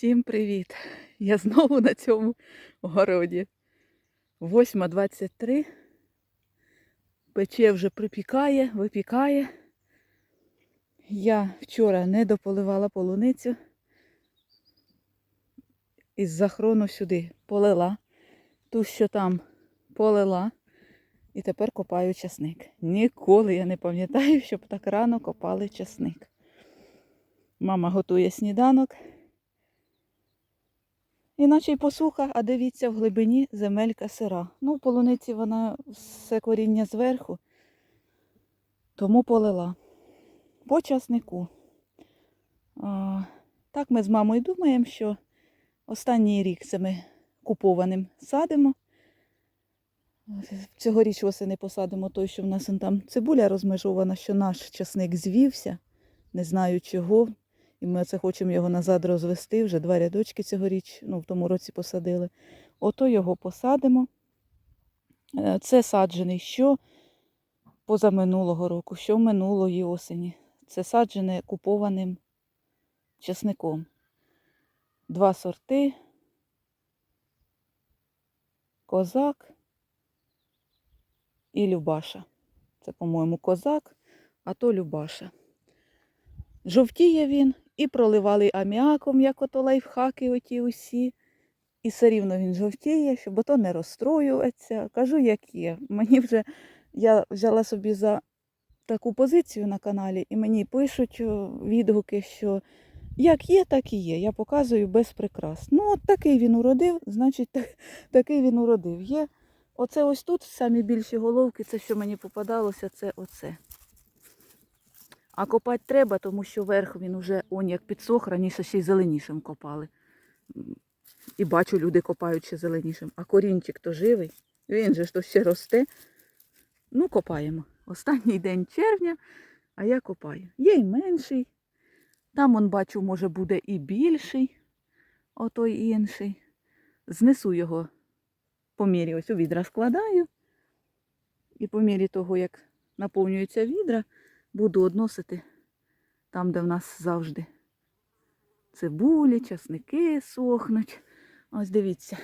Всім привіт! Я знову на цьому городі. 8.23. Пече вже припікає, випікає. Я вчора не дополивала полуницю. Із захорону сюди полила. Ту, що там полила. І тепер копаю часник. Ніколи я не пам'ятаю, щоб так рано копали часник. Мама готує сніданок. Іначе й посуха, а дивіться, в глибині земелька сира. Ну, в полуниці вона все коріння зверху, тому полила. По часнику. А, так ми з мамою думаємо, що останній рік це ми купованим садимо. Цьогоріч восени посадимо той, що в нас там цибуля розмежована, що наш часник звівся. Не знаю чого. І ми це хочемо його назад розвести. Вже два рядочки цьогоріч, ну, в тому році посадили. Ото його посадимо. Е, Це саджений що позаминулого року, що минулої осені. Це саджене купованим часником. Два сорти. Козак і Любаша. Це, по-моєму, козак, а то Любаша. Жовтіє він і проливали аміаком, як ото лайфхаки оті усі. І все рівно він жовтіє, щоб ото не розстроюватися. Кажу, як є. Мені вже я взяла собі за таку позицію на каналі, і мені пишуть відгуки, що як є, так і є. Я показую без прикрас. Ну, от такий він уродив, значить, так, такий він уродив. Є. Оце ось тут самі більші головки, це що мені попадалося, це оце. А копати треба, тому що верх він уже он як підсох, раніше ще й зеленішим копали. І бачу, люди копають ще зеленішим. А корінчик то живий, він же ж то ще росте. Ну, копаємо. Останній день червня, а я копаю. Є й менший. Там, он бачу, може буде і більший, отой інший. Знесу його по мірі ось у відра складаю. І по мірі того, як наповнюються відра, буду односити там, де в нас завжди цибулі, часники сохнуть. Ось дивіться.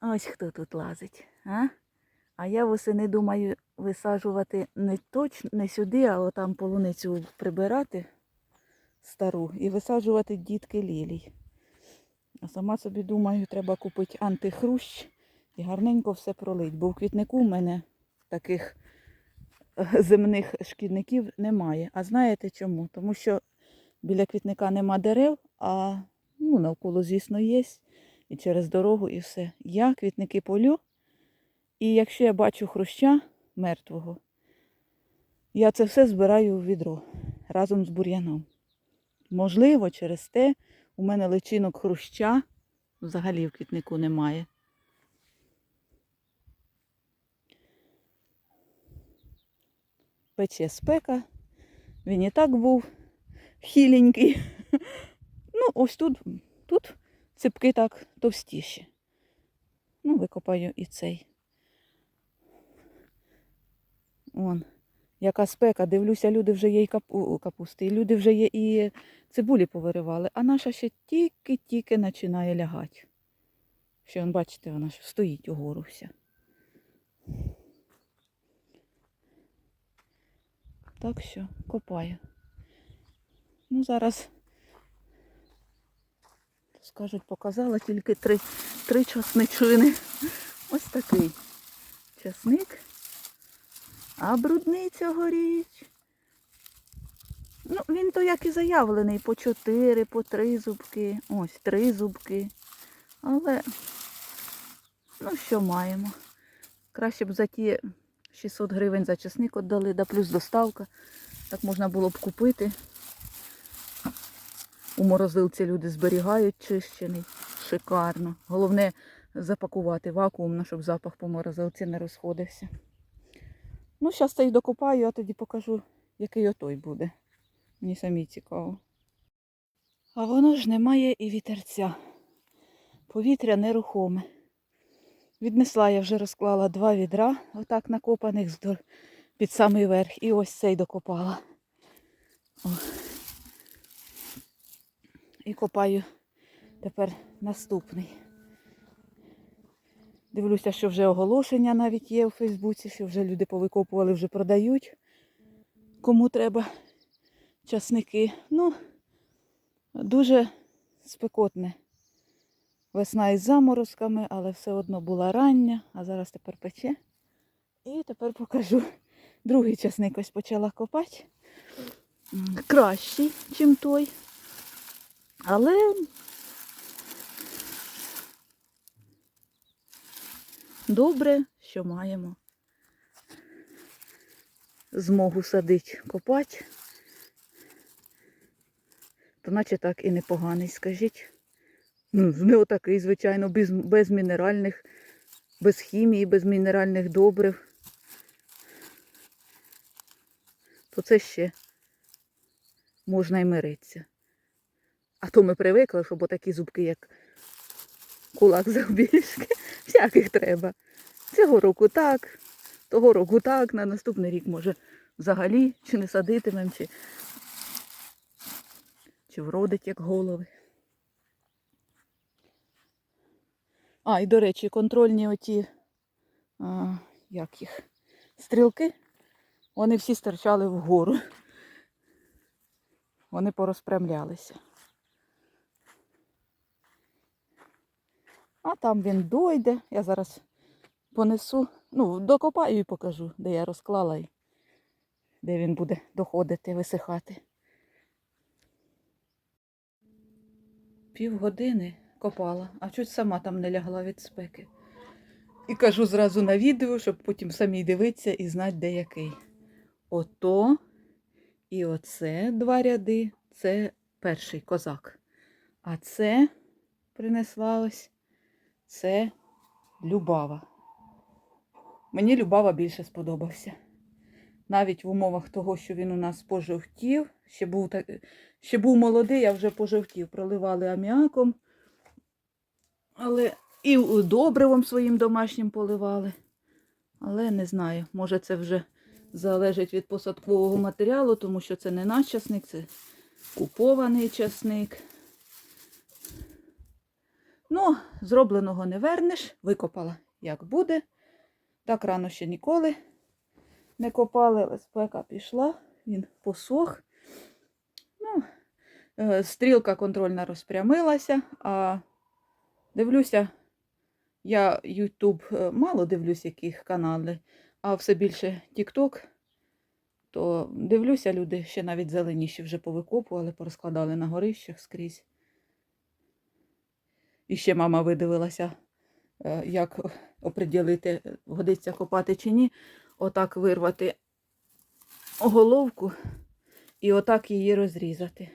Ось хто тут лазить. А, а я восени думаю висаджувати не точно не сюди, а отам полуницю прибирати стару і висаджувати дітки лілій. А сама собі думаю, треба купити антихрущ і гарненько все пролить, бо в квітнику в мене таких земних шкідників немає. А знаєте чому? Тому що біля квітника нема дерев, а ну, навколо, звісно, є. І через дорогу, і все. Я квітники полю, і якщо я бачу хруща мертвого, я це все збираю в відро разом з бур'яном. Можливо, через те у мене личинок хруща взагалі в квітнику немає. Пече спека. Він і так був хіленький. Ну, ось тут, тут ципки так товстіші. Ну, викопаю і цей. Вон, яка спека. Дивлюся, люди вже є і капу, капусти, люди вже є і цибулі повиривали, а наша ще тільки-тільки починає лягати. Ще, бачите, вона ж стоїть угору вся. Так що копаю. Ну, зараз, скажуть, показала тільки три, три часничини. Ось такий часник. А брудний цьогоріч. Ну, він то як і заявлений, по чотири, по три зубки. Ось три зубки. Але, ну що маємо? Краще б за ті 600 гривень за часник віддали, да плюс доставка. Так можна було б купити. У морозилці люди зберігають чищений. Шикарно. Головне запакувати вакуумно, щоб запах по морозилці не розходився. Ну, зараз цей докопаю, а тоді покажу, який отой буде. Мені самі цікаво. А воно ж немає і вітерця. Повітря нерухоме. Віднесла я вже розклала два відра, отак накопаних під самий верх. І ось цей докопала. О. І копаю Тепер наступний. Дивлюся, що вже оголошення навіть є у Фейсбуці, що вже люди повикопували, вже продають. Кому треба часники. Ну, дуже спекотне. Весна із заморозками, але все одно була рання, а зараз тепер пече. І тепер покажу. Другий часник ось почала копати. Кращий, ніж той. Але добре, що маємо змогу садити, копати. То наче так і непоганий, скажіть. Ну, не отакий, звичайно, без, без мінеральних, без хімії, без мінеральних добрив. То це ще можна й миритися. А то ми привикли, щоб отакі зубки, як кулак завбільшки, всяких треба. Цього року так, того року так, на наступний рік може взагалі чи не садитимем, чи, чи вродить як голови. А, і до речі, контрольні оті, а, як їх, стрілки, вони всі стирчали вгору. Вони порозпрямлялися. А там він дойде. Я зараз понесу, ну, докопаю і покажу, де я розклала і де він буде доходити, висихати. Півгодини копала, а чуть сама там не лягла від спеки. І кажу зразу на відео, щоб потім самі дивитися і знати, де який. Ото і оце два ряди це перший козак. А це принесла ось це Любава. Мені Любава більше сподобався. Навіть в умовах того, що він у нас пожовтів, ще був, так, ще був молодий, а вже пожовтів. Проливали аміаком. Але і добривом своїм домашнім поливали. Але не знаю, може це вже залежить від посадкового матеріалу, тому що це не наш часник, це купований часник. Ну, зробленого не вернеш, викопала, як буде. Так рано ще ніколи не копали, але спека пішла, він посох. Ну, е, стрілка контрольна розпрямилася, а дивлюся, я YouTube е, мало дивлюсь, яких канали, а все більше TikTok, то дивлюся, люди ще навіть зеленіші вже повикопували, порозкладали на горищах скрізь. І ще мама видивилася, е, як оприділити, годиться копати чи ні. Отак вирвати головку і отак її розрізати.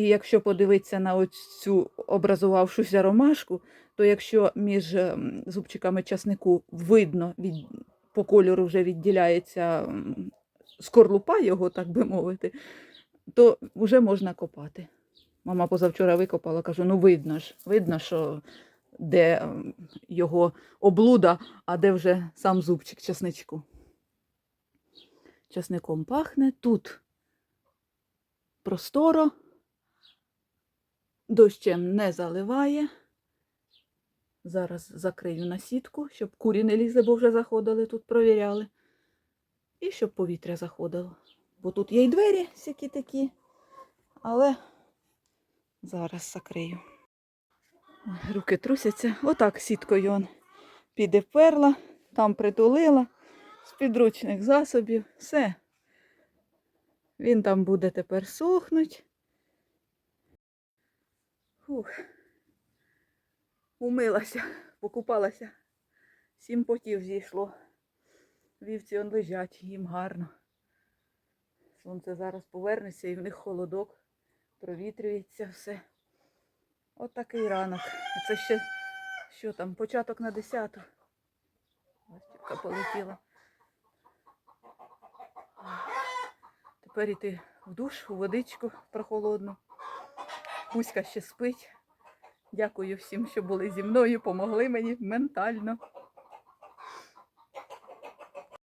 І якщо подивитися на оцю образувавшуся ромашку, то якщо між ем, зубчиками часнику видно, від, по кольору вже відділяється скорлупа його, так би мовити, то вже можна копати. Мама позавчора викопала, кажу, ну видно ж, видно, що де ем, його облуда, а де вже сам зубчик часничку. Часником пахне. Тут просторо, дощем не заливає. Зараз закрию на сітку, щоб курі не лізли, бо вже заходили, тут провіряли. І щоб повітря заходило. Бо тут є й двері всякі такі, але зараз закрию. Руки трусяться. Отак сіткою он підіперла, там притулила з підручних засобів. Все. Він там буде тепер сохнуть. Фух. Умилася, покупалася. Сім потів зійшло. Вівці он лежать, їм гарно. Сонце зараз повернеться і в них холодок, провітрюється все. От такий ранок. Це ще що там, початок на 10. Ластівка полетіла. Тепер іти в душ, у водичку прохолодну. Кузька ще спить. Дякую всім, що були зі мною, помогли мені ментально.